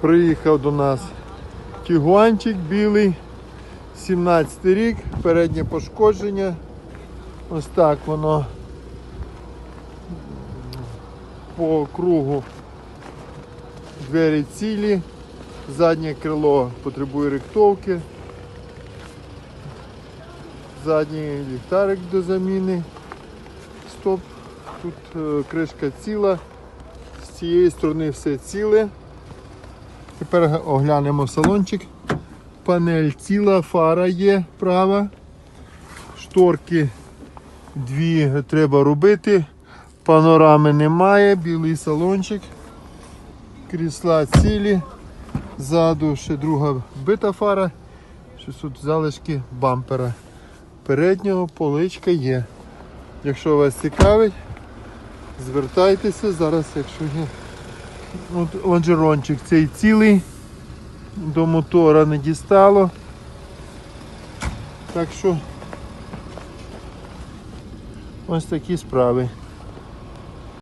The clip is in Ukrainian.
Приїхав до нас тігуанчик білий, 17 рік, переднє пошкодження. Ось так воно по кругу двері цілі, заднє крило потребує рихтовки, задній ліхтарик до заміни. Стоп, тут е, кришка ціла, з цієї сторони все ціле. Тепер оглянемо салончик. Панель ціла, фара є права. Шторки дві треба робити. Панорами немає, білий салончик. Крісла цілі. Ззаду ще друга бита фара. Ще тут залишки бампера. Переднього поличка є. Якщо вас цікавить, звертайтеся зараз, якщо є. От лонжерончик цей цілий, до мотора не дістало. Так що ось такі справи.